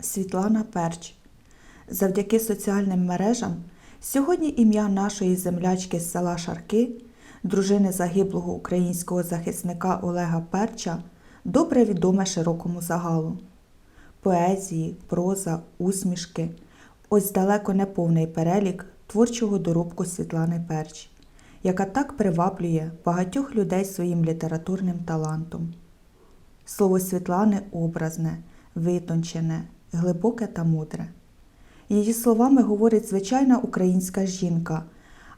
Світлана Перч. Завдяки соціальним мережам сьогодні ім'я нашої землячки з села Шарки, дружини загиблого українського захисника Олега Перча, добре відоме широкому загалу. Поезії, проза, усмішки ось далеко не повний перелік творчого доробку Світлани Перч, яка так приваблює багатьох людей своїм літературним талантом. Слово Світлани образне, витончене, глибоке та мудре. Її словами говорить звичайна українська жінка,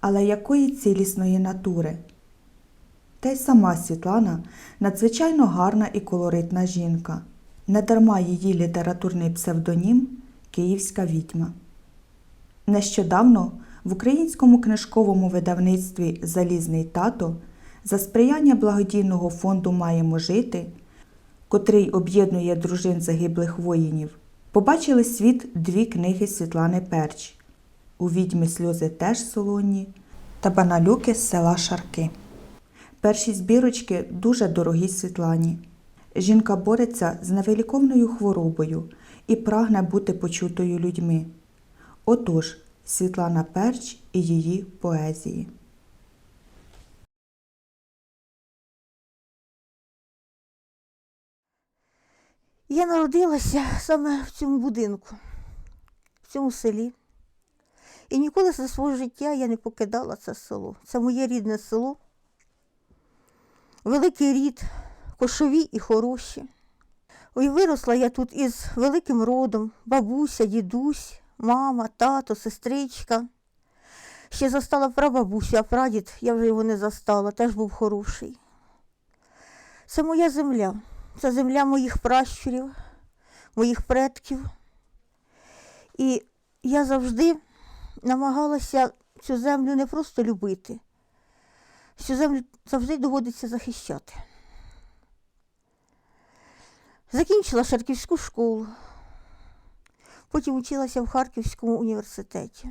але якої цілісної натури. Та й сама Світлана надзвичайно гарна і колоритна жінка. Недарма її літературний псевдонім Київська відьма. Нещодавно в українському книжковому видавництві Залізний тато за сприяння благодійного фонду Маємо жити, котрий об'єднує дружин загиблих воїнів, побачили світ дві книги Світлани Перч У відьми сльози теж солоні та Баналюки з села Шарки. Перші збірочки дуже дорогі Світлані. Жінка бореться з невиліковною хворобою і прагне бути почутою людьми. Отож, Світлана Перч і її поезії. Я народилася саме в цьому будинку, в цьому селі. І ніколи за своє життя я не покидала це село. Це моє рідне село. Великий рід, кошові і хороші. Ой, виросла я тут із великим родом, бабуся, дідусь, мама, тато, сестричка. Ще застала прабабусю, а прадід я вже його не застала, теж був хороший. Це моя земля. Це земля моїх пращурів, моїх предків. І я завжди намагалася цю землю не просто любити, цю землю завжди доводиться захищати. Закінчила Шарківську школу, потім училася в Харківському університеті.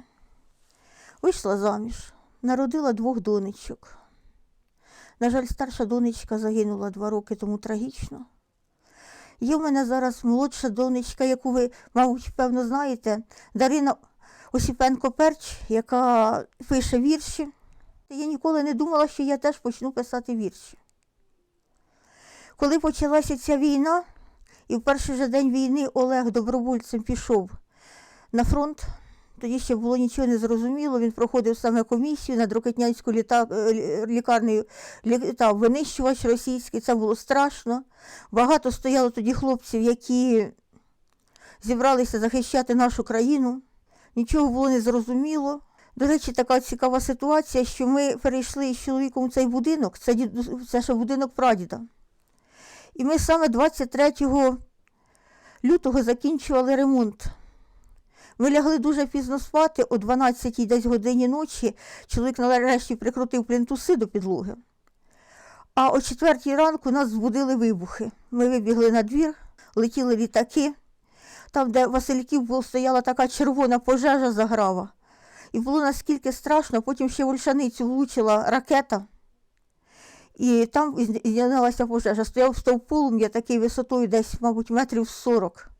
Вийшла заміж, народила двох донечок. На жаль, старша донечка загинула два роки тому трагічно. Є в мене зараз молодша донечка, яку ви, мабуть, певно, знаєте, Дарина Осіпенко Перч, яка пише вірші. Я ніколи не думала, що я теж почну писати вірші. Коли почалася ця війна, і в перший же день війни Олег добровольцем пішов на фронт, тоді ще було нічого не зрозуміло. Він проходив саме комісію над Рокетнянською літа... е, лікарнею літав винищувач російський. Це було страшно. Багато стояло тоді хлопців, які зібралися захищати нашу країну. Нічого було не зрозуміло. До речі, така цікава ситуація, що ми перейшли з чоловіком в цей будинок, це, це ще будинок прадіда. І ми саме 23 лютого закінчували ремонт. Ми лягли дуже пізно спати, о 12 десь годині ночі чоловік нарешті прикрутив плінтуси до підлоги. А о 4 ранку нас збудили вибухи. Ми вибігли на двір, летіли літаки. Там, де Васильків було, стояла така червона пожежа заграва. І було наскільки страшно, потім ще в Ольшаницю влучила ракета. І там здійнялася пожежа. Стояв стовп полум'я такий висотою десь, мабуть, метрів 40.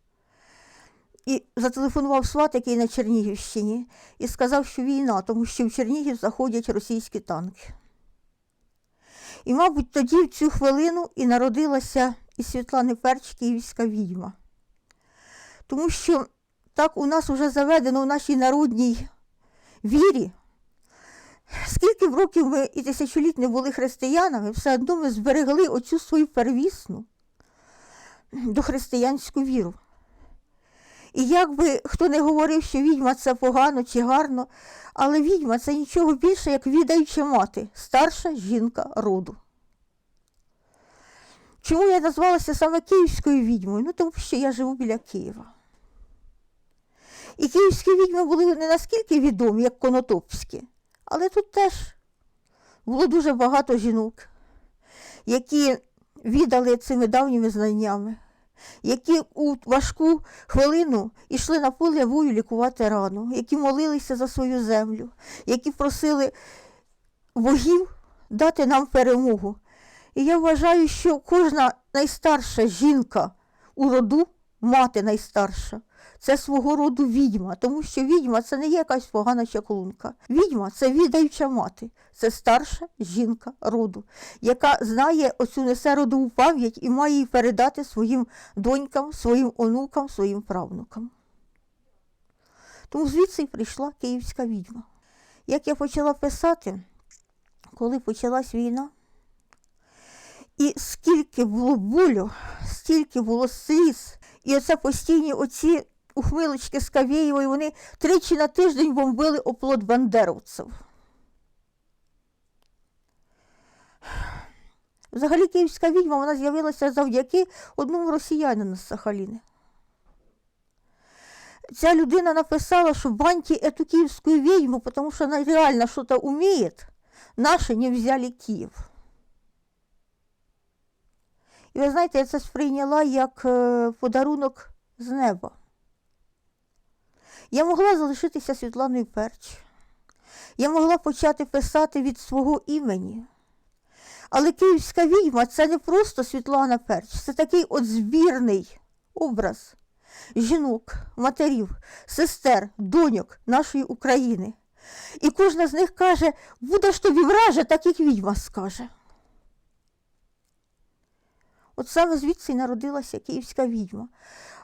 І зателефонував сват, який на Чернігівщині, і сказав, що війна, тому що в Чернігів заходять російські танки. І, мабуть, тоді в цю хвилину і народилася із Світлани Перч Київська відьма. Тому що так у нас вже заведено в нашій народній вірі. Скільки б років ми і тисячоліть не були християнами, все одно ми зберегли оцю свою первісну дохристиянську віру. І як би хто не говорив, що відьма це погано чи гарно, але відьма це нічого більше, як відаюча мати, старша жінка роду. Чому я назвалася саме київською відьмою? Ну, тому що я живу біля Києва. І київські відьми були не наскільки відомі, як конотопські, але тут теж було дуже багато жінок, які віддали цими давніми знаннями, які у важку хвилину йшли на поле вою лікувати рану, які молилися за свою землю, які просили богів дати нам перемогу. І я вважаю, що кожна найстарша жінка у роду мати найстарша, це свого роду відьма, тому що відьма це не якась погана чаклунка. Відьма це відаюча мати, це старша жінка роду, яка знає оцю несе родову пам'ять і має її передати своїм донькам, своїм онукам, своїм правнукам. Тому звідси прийшла київська відьма. Як я почала писати, коли почалась війна, і скільки було болю, стільки було сліз, і оце постійні оці ухмилочки з Кавєєвої, вони тричі на тиждень бомбили оплот бандеровців. Взагалі київська відьма вона з'явилася завдяки одному росіянину з Сахаліни. Ця людина написала, що баньте эту киевскую ведьму, потому что она реально что-то умеет, наши не взяли Київ. І ви знаєте, я це сприйняла як е, подарунок з неба. Я могла залишитися Світланою Перч. Я могла почати писати від свого імені. Але київська відьма це не просто Світлана Перч, це такий от збірний образ жінок, матерів, сестер, доньок нашої України. І кожна з них каже, будеш тобі враже, так як відьма скаже. От саме звідси й народилася київська відьма.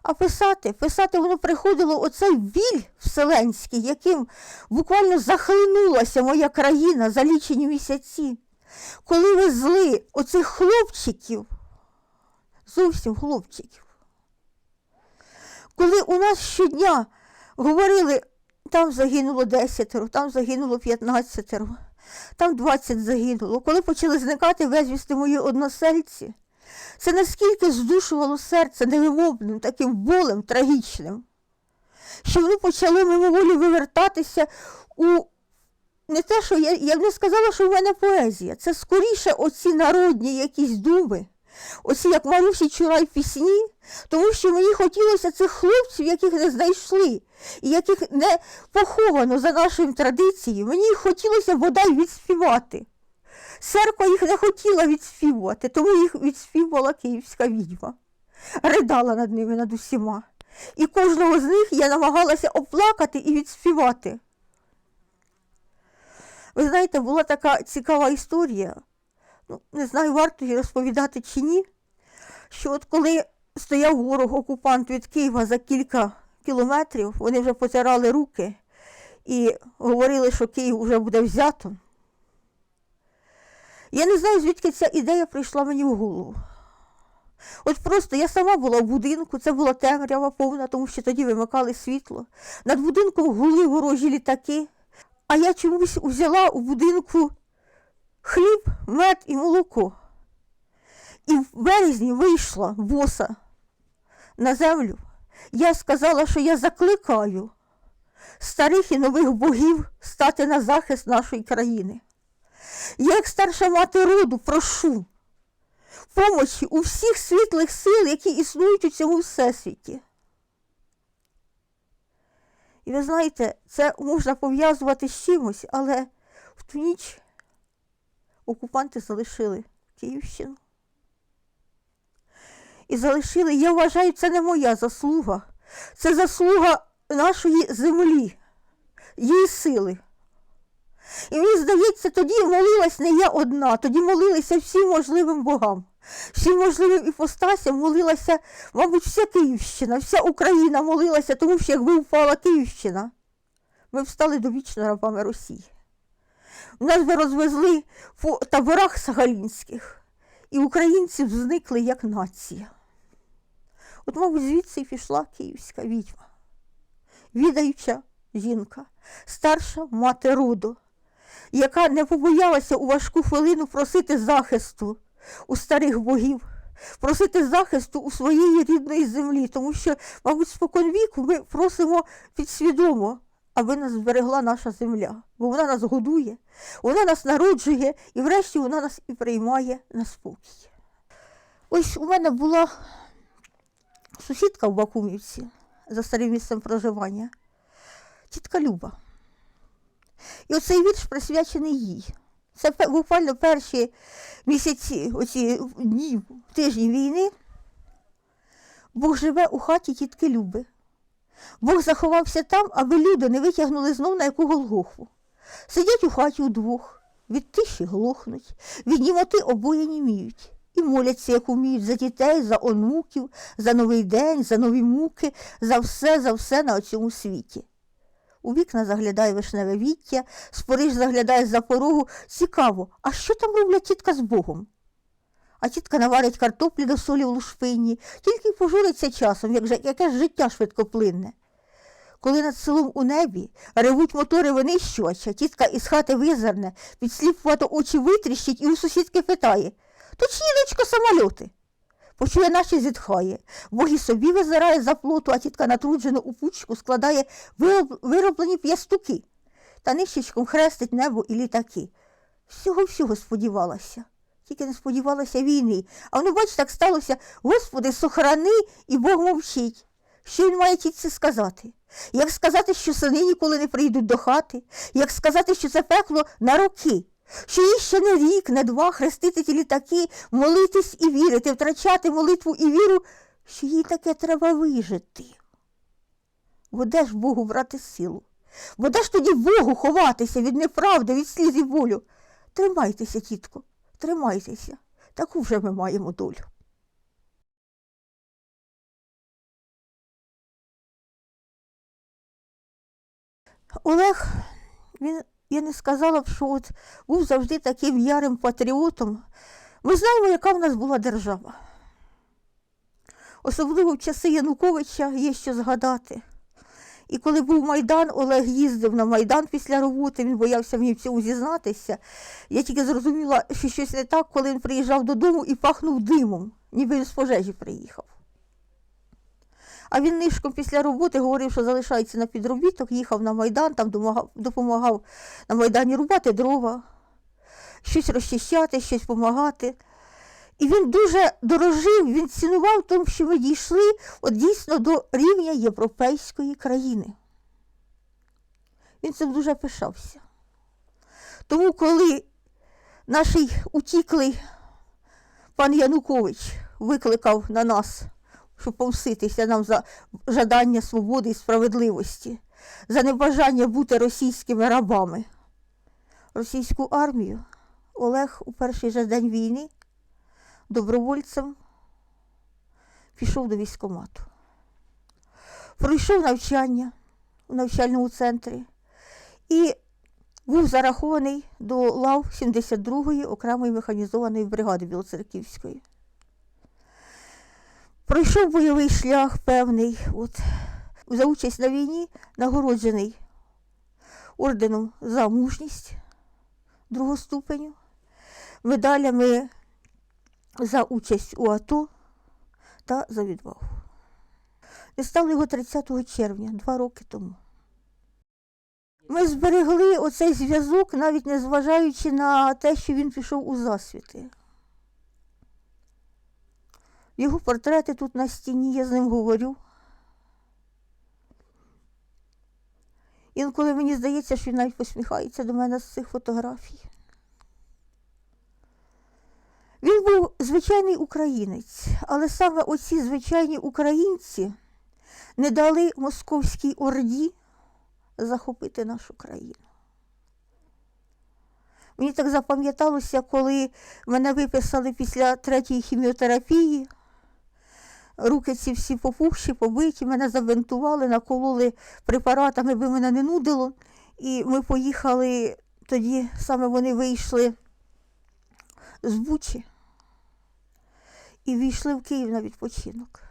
А писати, писати воно приходило оцей біль вселенський, яким буквально захлинулася моя країна за лічені місяці. Коли везли оцих хлопчиків, зовсім хлопчиків, коли у нас щодня говорили, там загинуло 10, там загинуло 15, там 20 загинуло, коли почали зникати безвісти мої односельці, це наскільки здушувало серце невимовним таким болем трагічним, що вони почали мимоволі вивертатися у не те, що я, я б не сказала, що в мене поезія. Це скоріше оці народні якісь думи, оці як Марусі Чурай пісні, тому що мені хотілося цих хлопців, яких не знайшли, і яких не поховано за нашою традицією, мені хотілося бодай відспівати. Церква їх не хотіла відспівувати, тому їх відспівувала київська відьма. Ридала над ними над усіма. І кожного з них я намагалася оплакати і відспівати. Ви знаєте, була така цікава історія. Ну, не знаю, варто її розповідати чи ні. Що от коли стояв ворог окупант від Києва за кілька кілометрів, вони вже потирали руки і говорили, що Київ вже буде взято. Я не знаю, звідки ця ідея прийшла мені в голову. От просто я сама була в будинку, це була темрява повна, тому що тоді вимикали світло. Над будинком гули ворожі літаки, а я чомусь взяла у будинку хліб, мед і молоко. І в березні вийшла боса на землю. Я сказала, що я закликаю старих і нових богів стати на захист нашої країни. Я, як старша мати роду, прошу помочі у всіх світлих сил, які існують у цьому всесвіті. І ви знаєте, це можна пов'язувати з чимось, але в ту ніч окупанти залишили Київщину. І залишили, я вважаю, це не моя заслуга, це заслуга нашої землі, її сили. І мені здається, тоді молилась не я одна, тоді молилися всім можливим богам, всім можливим іпостасям молилася, мабуть, вся Київщина, вся Україна молилася, тому що якби впала Київщина, ми б стали довічно рабами Росії. Нас би розвезли по таборах сагалінських, і українці б зникли як нація. От, мабуть, звідси і пішла київська відьма, відаюча жінка, старша мати роду, яка не побоялася у важку хвилину просити захисту у старих богів, просити захисту у своєї рідної землі, тому що, мабуть, споконвіку ми просимо підсвідомо, аби нас зберегла наша земля, бо вона нас годує, вона нас народжує і врешті вона нас і приймає на спокій. Ось у мене була сусідка в Бакумівці за старим місцем проживання, тітка Люба. І оцей вірш присвячений їй. Це буквально перші місяці, оці дні, тижні війни. Бог живе у хаті тітки Люби. Бог заховався там, аби люди не витягнули знов на яку Голгофу. Сидять у хаті удвох, від тиші глохнуть, від німоти обоє німіють. І моляться, як уміють, за дітей, за онуків, за новий день, за нові муки, за все, за все на цьому світі. У вікна заглядає вишневе віття, спориш заглядає за порогу. Цікаво, а що там роблять тітка з Богом? А тітка наварить картоплі до солі в лушпині, тільки пожуриться часом, як яке ж життя швидкоплинне. Коли над селом у небі ревуть мотори винищувача, тітка із хати визирне, підсліпувато очі витріщить і у сусідки питає То чиї дочка самольоти? Почує наші зітхає. Бог і собі визирає за плоту, а тітка натруджено у пучку складає вироблені п'ястуки та нищечком хрестить небо і літаки. Всього-всього сподівалася. Тільки не сподівалася війни. А воно, бач, так сталося, Господи, сохрани, і Бог мовчить. Що він має тітці сказати? Як сказати, що сини ніколи не прийдуть до хати, як сказати, що це пекло на роки, що їй ще не рік, не два хрестити ті літаки, молитись і вірити, втрачати молитву і віру, що їй таке треба вижити. Бо ж Богу брати силу? Бо ж тоді Богу ховатися від неправди, від сліз і болю? Тримайтеся, тітко, тримайтеся. Таку вже ми маємо долю. Олег, він, я не сказала б, що от був завжди таким ярим патріотом. Ми знаємо, яка в нас була держава. Особливо в часи Януковича є що згадати. І коли був Майдан, Олег їздив на Майдан після роботи, він боявся мені в цьому зізнатися. Я тільки зрозуміла, що щось не так, коли він приїжджав додому і пахнув димом, ніби він з пожежі приїхав. А він нишком після роботи говорив, що залишається на підробіток, їхав на Майдан, там допомагав на Майдані рубати дрова, щось розчищати, щось допомагати. І він дуже дорожив, він цінував тому, що ми дійшли от дійсно до рівня європейської країни. Він цим дуже пишався. Тому, коли наш утіклий пан Янукович викликав на нас, щоб помститися нам за жадання свободи і справедливості, за небажання бути російськими рабами, російську армію Олег у перший же день війни добровольцем пішов до військкомату. Пройшов навчання у навчальному центрі і був зарахований до лав 72-ї окремої механізованої бригади Білоцерківської. Пройшов бойовий шлях певний, от, за участь на війні нагороджений орденом за мужність другого ступеню, медалями за участь у АТО та за відвагу. Відставили його 30 червня, два роки тому. Ми зберегли оцей зв'язок, навіть не зважаючи на те, що він пішов у засвіти. Його портрети тут на стіні, я з ним говорю. Інколи мені здається, що він навіть посміхається до мене з цих фотографій. Він був звичайний українець, але саме оці звичайні українці не дали московській орді захопити нашу країну. Мені так запам'яталося, коли мене виписали після третьої хіміотерапії. Руки ці всі попухші, побиті, мене забинтували, накололи препаратами, би мене не нудило. І ми поїхали тоді, саме вони вийшли з Бучі і війшли в Київ на відпочинок.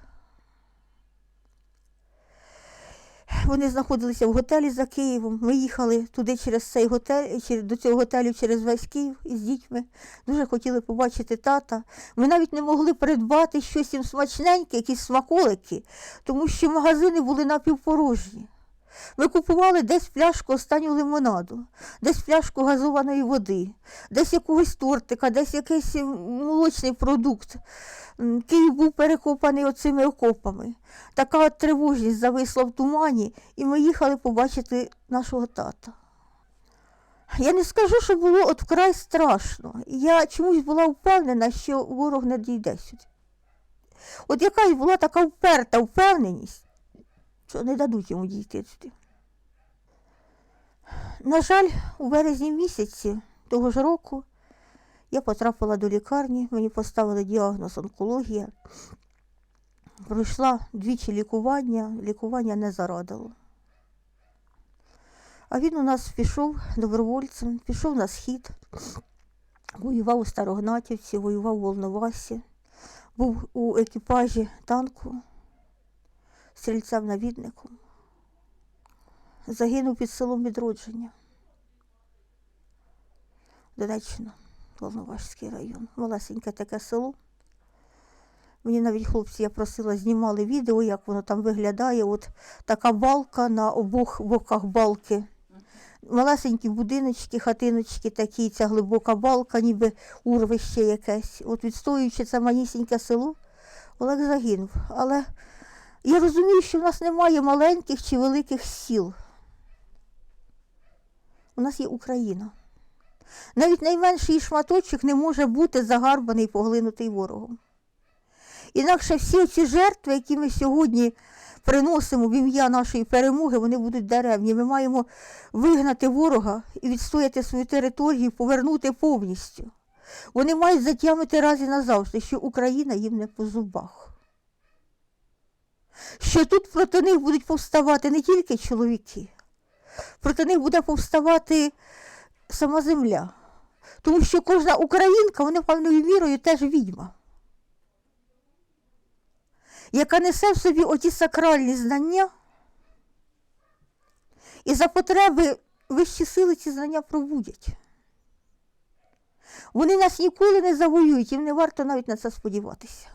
Вони знаходилися в готелі за Києвом. Ми їхали туди через цей готель, до цього готелю через весь Київ із дітьми. Дуже хотіли побачити тата. Ми навіть не могли придбати щось їм смачненьке, якісь смаколики, тому що магазини були напівпорожні. Ми купували десь пляшку останнього лимонаду, десь пляшку газованої води, десь якогось тортика, десь якийсь молочний продукт. Київ був перекопаний оцими окопами. Така тривожність зависла в тумані, і ми їхали побачити нашого тата. Я не скажу, що було от вкрай страшно. Я чомусь була впевнена, що ворог не дійде сюди. От якась була така вперта впевненість, що не дадуть йому дійти туди. На жаль, у березні місяці того ж року я потрапила до лікарні, мені поставили діагноз онкологія. Пройшла двічі лікування, лікування не зарадило. А він у нас пішов добровольцем, пішов на схід, воював у Старогнатівці, воював у Волновасі, був у екіпажі танку, стрільцем-навідником. Загинув під селом Відродження. Донеччина, Волноваський район. Малесеньке таке село. Мені навіть хлопці, я просила, знімали відео, як воно там виглядає. От така балка на обох боках балки. Малесенькі будиночки, хатиночки такі, ця глибока балка, ніби урвище якесь. От відстоюючи це манісіньке село, Олег загинув. Але я розумію, що в нас немає маленьких чи великих сіл. У нас є Україна. Навіть найменший шматочок не може бути загарбаний і поглинутий ворогом. Інакше всі ці жертви, які ми сьогодні приносимо в ім'я нашої перемоги, вони будуть даремні. Ми маємо вигнати ворога і відстояти свою територію, повернути повністю. Вони мають затямити раз і назавжди, що Україна їм не по зубах. Що тут проти них будуть повставати не тільки чоловіки, проти них буде повставати сама земля. Тому що кожна українка, вона певною мірою теж відьма яка несе в собі оті сакральні знання, і за потреби вищі сили ці знання пробудять. Вони нас ніколи не завоюють, їм не варто навіть на це сподіватися.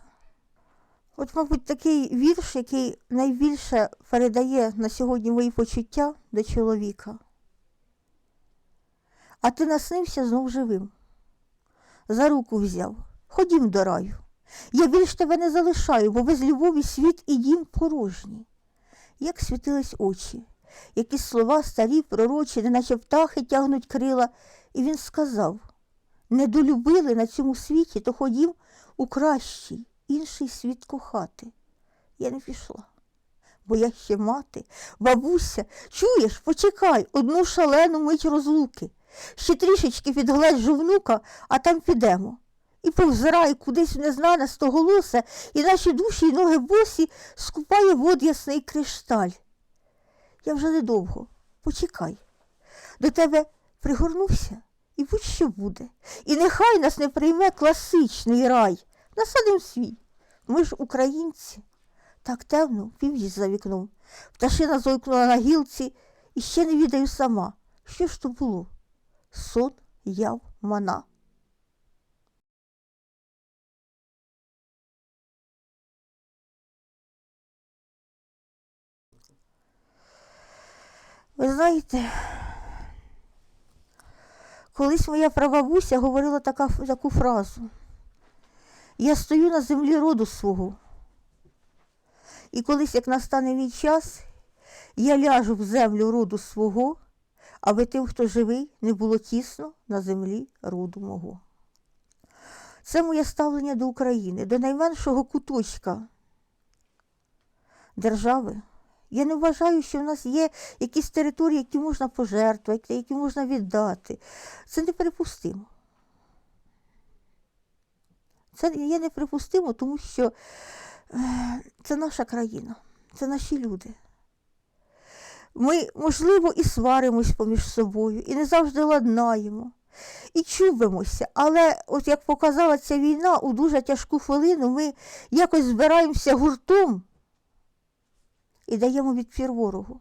От, мабуть, такий вірш, який найбільше передає на сьогодні мої почуття до чоловіка. А ти наснився знов живим. За руку взяв. Ходім до раю. Я більш тебе не залишаю, бо без любові світ і дім порожній. Як світились очі, якісь слова старі, пророчі, неначе птахи тягнуть крила, і він сказав не долюбили на цьому світі, то ходім у кращий, інший світ кохати. Я не пішла, бо я ще мати, бабуся, чуєш, почекай, одну шалену мить розлуки. Ще трішечки підгледжу внука, а там підемо і повзирає кудись в незнане стоголосе, і наші душі й ноги босі скупає вод ясний кришталь. Я вже недовго, почекай. До тебе пригорнувся і будь-що буде. І нехай нас не прийме класичний рай. Насадим свій. Ми ж українці. Так темно, північ за вікном. Пташина зойкнула на гілці, і ще не відаю сама. Що ж то було? Сон, яв, мана. Ви знаєте, колись моя прабабуся говорила така, таку фразу. Я стою на землі роду свого. І колись, як настане мій час, я ляжу в землю роду свого, аби тим, хто живий, не було тісно на землі роду мого. Це моє ставлення до України, до найменшого куточка держави. Я не вважаю, що в нас є якісь території, які можна пожертвувати, які можна віддати. Це неприпустимо. Це є неприпустимо, тому що е, це наша країна, це наші люди. Ми, можливо, і сваримось поміж собою, і не завжди ладнаємо, і чубимося. Але, от як показала ця війна, у дуже тяжку хвилину ми якось збираємося гуртом і даємо відпір ворогу.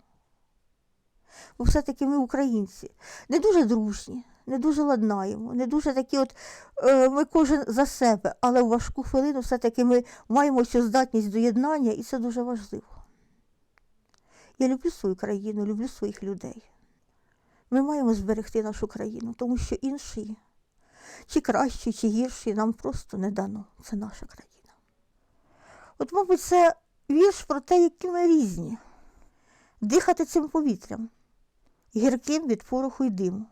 Бо все-таки ми українці, не дуже дружні, не дуже ладнаємо, не дуже такі от е, ми кожен за себе, але в важку хвилину все-таки ми маємо цю здатність до єднання, і це дуже важливо. Я люблю свою країну, люблю своїх людей. Ми маємо зберегти нашу країну, тому що інші, чи кращі, чи гірші, нам просто не дано. Це наша країна. От, мабуть, це вірш про те, які ми різні. Дихати цим повітрям, гірким від пороху й диму.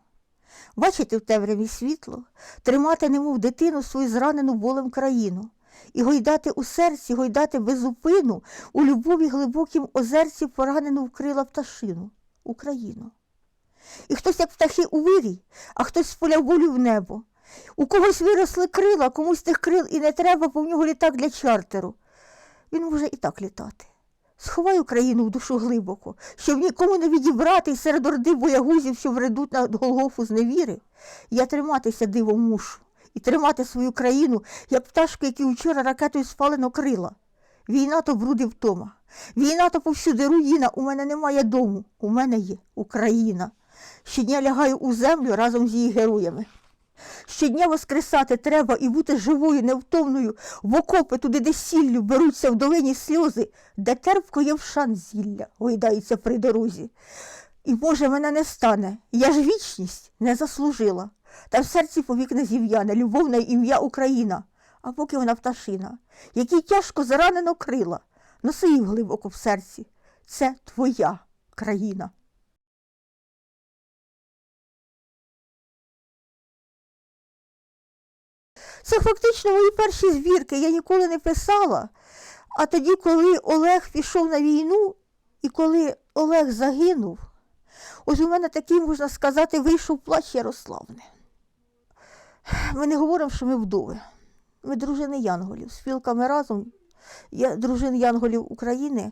Бачити в темряві світло, тримати немов дитину свою зранену болем країну, і гойдати у серці, гойдати безупину, у любові глибокім озерці поранену вкрила пташину Україну. І хтось, як птахи у вирій, а хтось з поля волю в небо. У когось виросли крила, комусь тих крил і не треба, бо в нього літак для чартеру. Він може і так літати. Сховай Україну в душу глибоко, щоб нікому не відібрати серед орди боягузів, що вредуть на Голгофу з невіри. Я триматися дивом мушу і тримати свою країну, як пташку, які вчора ракетою спалено крила. Війна то бруди втома. Війна то повсюди руїна. У мене немає дому. У мене є Україна. Щодня лягаю у землю разом з її героями. Щодня воскресати треба і бути живою, невтомною, в окопи туди, де сіллю беруться в долині сльози, де терпко є вшан зілля, гойдається при дорозі. І, може, мене не стане, я ж вічність не заслужила. Та в серці повік не зів'яне, любовне ім'я Україна, а поки вона пташина, якій тяжко заранено крила, носи її глибоко в серці. Це твоя країна. Це фактично мої перші збірки. Я ніколи не писала. А тоді, коли Олег пішов на війну, і коли Олег загинув, ось у мене такий, можна сказати, вийшов плач Ярославне. Ми не говоримо, що ми вдови. Ми дружини Янголів. Спілками разом, я, дружин Янголів України,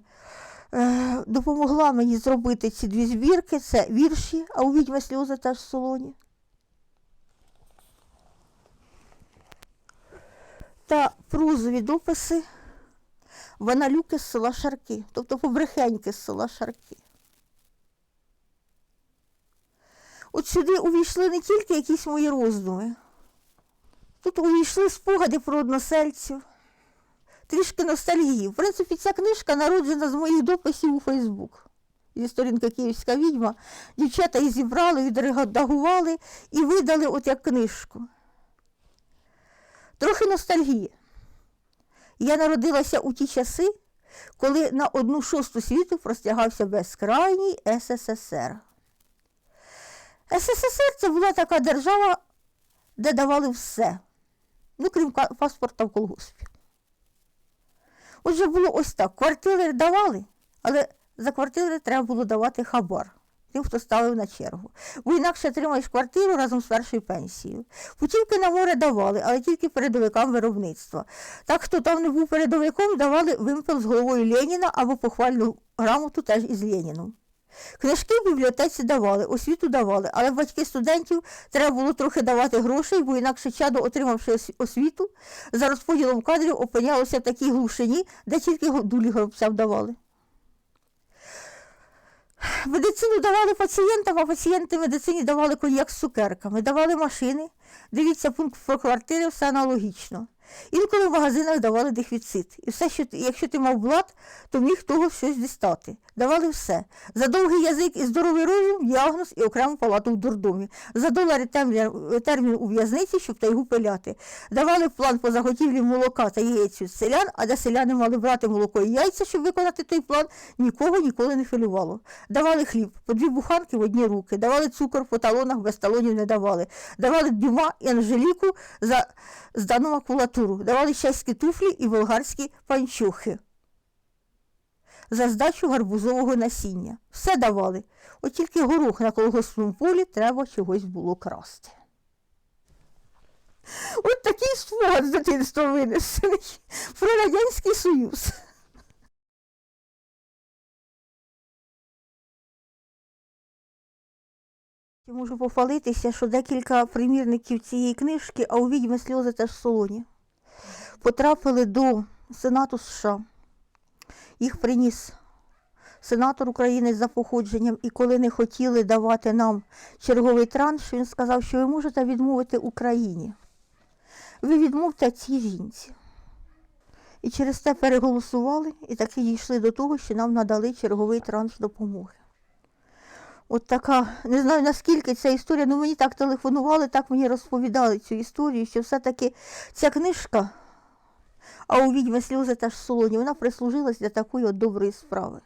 е, допомогла мені зробити ці дві збірки. Це вірші, а у відьми сльози теж в солоні. та прозові дописи Ваналюки з села Шарки, тобто побрехеньки з села Шарки. От сюди увійшли не тільки якісь мої роздуми, тут увійшли спогади про односельців, трішки ностальгії. В принципі, ця книжка народжена з моїх дописів у Фейсбук. Зі сторінки Київська відьма. Дівчата її зібрали, відредагували і видали от як книжку. Трохи ностальгії. Я народилася у ті часи, коли на одну шосту світу простягався безкрайній СССР. СССР це була така держава, де давали все, ну, крім паспорта в колгоспі. Отже, було ось так: квартири давали, але за квартири треба було давати хабар тим, хто ставив на чергу. Бо інакше отримаєш квартиру разом з першою пенсією. Путівки на море давали, але тільки передовикам виробництва. Так, хто там не був передовиком, давали вимпел з головою Леніна або похвальну грамоту теж із Леніном. Книжки в бібліотеці давали, освіту давали, але батьки студентів треба було трохи давати грошей, бо інакше чадо, отримавши освіту, за розподілом кадрів опинялося в такій глушині, де тільки дулі горобцям давали. Медицину давали пацієнтам, а пацієнти медицині давали коньяк з цукерками, давали машини. Дивіться, пункт про квартири, все аналогічно. Інколи в магазинах давали дефіцит. І все, що якщо ти мав блат, то міг того щось дістати. Давали все. За довгий язик і здоровий розум, діагноз і окрему палату в дурдомі. За долари термін у в'язниці, щоб тайгу пиляти. Давали план по заготівлі молока та яєць від селян, а де селяни мали брати молоко і яйця, щоб виконати той план, нікого ніколи не хвилювало. Давали хліб, по дві буханки в одні руки, давали цукор по талонах, без талонів не давали. Давали дюма і анжеліку за здану макулатуру, давали чеські туфлі і болгарські панчохи. За здачу гарбузового насіння. Все давали. От тільки горох на колгоспному полі треба чогось було красти. От такий спогад з дитинства винесений про Радянський Союз. Можу похвалитися, що декілька примірників цієї книжки, а у відьми сльози теж в солоні, потрапили до Сенату США. Їх приніс сенатор України за походженням, і коли не хотіли давати нам черговий транш, він сказав, що ви можете відмовити Україні. Ви відмовте цій жінці. І через те переголосували і таки дійшли до того, що нам надали черговий транш допомоги. От така, не знаю наскільки ця історія, ну мені так телефонували, так мені розповідали цю історію, що все-таки ця книжка, а у відьми сльози теж в солоні, вона прислужилась для такої от доброї справи.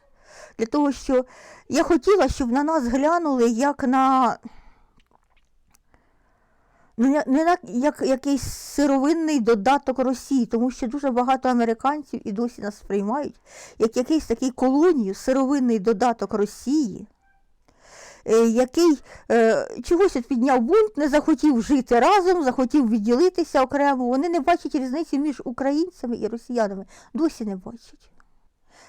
Для того, що я хотіла, щоб на нас глянули як на, Ну, не, на- як якийсь сировинний додаток Росії, тому що дуже багато американців і досі нас сприймають як якийсь такий колонію, сировинний додаток Росії, який е, чогось підняв бунт, не захотів жити разом, захотів відділитися окремо. Вони не бачать різниці між українцями і росіянами. Досі не бачать.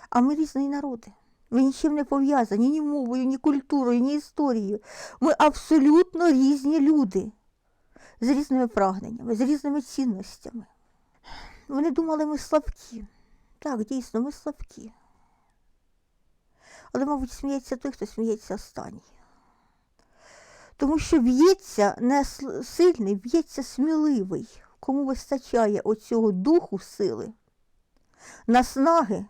А ми різні народи. Ми нічим не пов'язані ні мовою, ні культурою, ні історією. Ми абсолютно різні люди з різними прагненнями, з різними цінностями. Вони думали, ми слабкі. Так, дійсно, ми слабкі. Але, мабуть, сміється той, хто сміється останній. Тому що в'ється не сильний, в'ється сміливий, кому вистачає оцього духу сили, наснаги,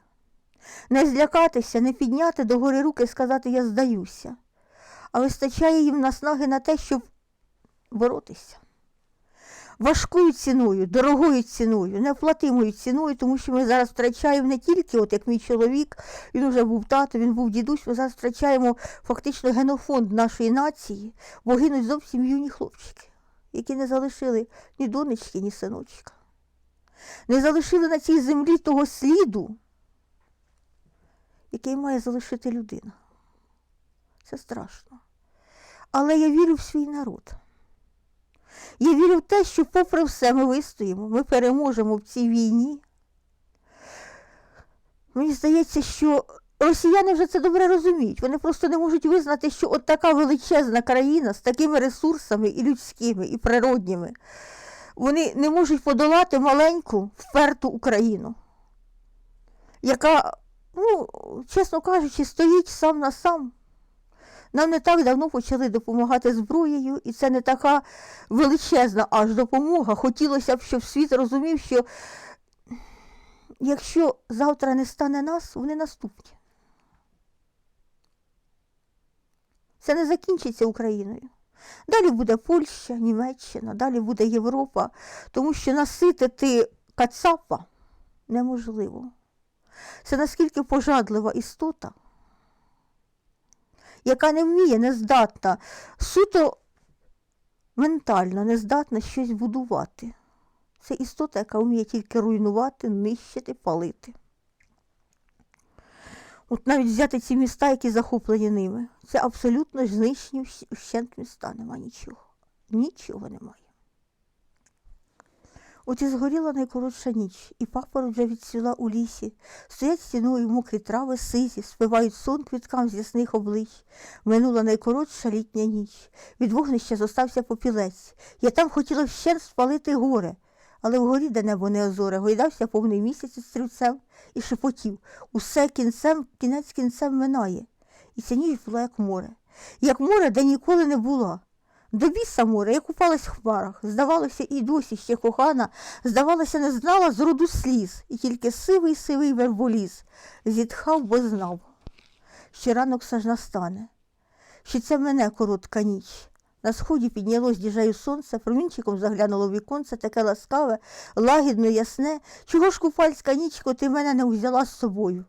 не злякатися, не підняти догори руки і сказати Я здаюся, а вистачає їм наснаги на те, щоб боротися. Важкою ціною, дорогою ціною, неоплатимою ціною, тому що ми зараз втрачаємо не тільки, от як мій чоловік, він вже був тато, він був дідусь, ми зараз втрачаємо фактично генофонд нашої нації, бо гинуть зовсім юні хлопчики, які не залишили ні донечки, ні синочка. Не залишили на цій землі того сліду, який має залишити людина. Це страшно. Але я вірю в свій народ. Я вірю в те, що попри все ми вистоїмо, ми переможемо в цій війні. Мені здається, що росіяни вже це добре розуміють. Вони просто не можуть визнати, що от така величезна країна з такими ресурсами і людськими, і природніми, вони не можуть подолати маленьку, вперту Україну, яка, ну, чесно кажучи, стоїть сам на сам. Нам не так давно почали допомагати зброєю, і це не така величезна аж допомога. Хотілося б, щоб світ розумів, що якщо завтра не стане нас, вони наступні. Це не закінчиться Україною. Далі буде Польща, Німеччина, далі буде Європа, тому що наситити Кацапа неможливо. Це наскільки пожадлива істота, яка не вміє, не здатна, суто ментально не здатна щось будувати. Це істота, яка вміє тільки руйнувати, нищити, палити. От навіть взяти ці міста, які захоплені ними, це абсолютно знищені вщент міста, нема нічого. Нічого немає. От і згоріла найкоротша ніч, і папора вже відцвіла у лісі. Стоять стіною мокрі трави сизі, спивають сон квіткам з ясних облич. Минула найкоротша літня ніч. Від вогнища зостався попілець. Я там хотіла вщент спалити горе, але вгорі, де небо не озоре, гойдався повний місяць із стрільцем і шепотів. Усе кінцем, кінець кінцем минає. І ця ніч була як море. Як море, де ніколи не була. До біса море, я купалась в хмарах. Здавалося, і досі ще кохана, здавалося, не знала з роду сліз, і тільки сивий сивий верболіз зітхав, бо знав, що ранок все ж настане, що це мене коротка ніч. На сході піднялось діжею сонце, промінчиком заглянуло віконце, таке ласкаве, лагідно, ясне. Чого ж купальська нічко ти мене не взяла з собою?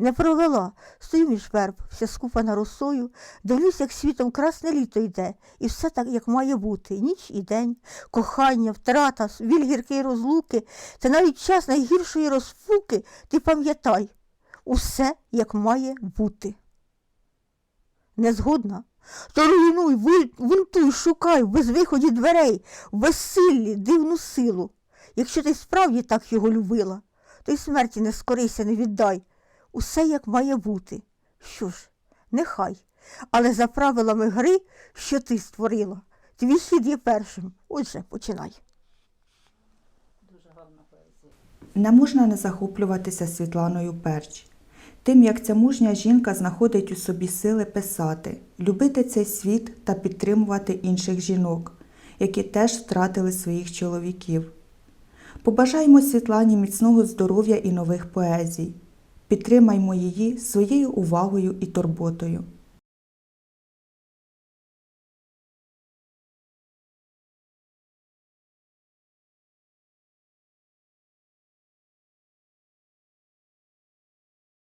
Не провела, стою між верб, вся скупана росою, дивлюсь, як світом красне літо йде, і все так, як має бути. Ніч і день, кохання, втрата, біль гіркий розлуки, та навіть час найгіршої розпуки, ти пам'ятай, усе як має бути. Не згодна? То руйнуй, ви- винтуй, шукай в безвиході дверей, в безсиллі, дивну силу. Якщо ти справді так його любила, то й смерті не скорися, не віддай. Усе як має бути. Що ж, нехай. Але за правилами гри, що ти створила, твій хід є першим. Отже, починай. Не можна не захоплюватися Світланою Перч, тим, як ця мужня жінка знаходить у собі сили писати, любити цей світ та підтримувати інших жінок, які теж втратили своїх чоловіків. Побажаємо Світлані міцного здоров'я і нових поезій. Підтримаймо її своєю увагою і турботою.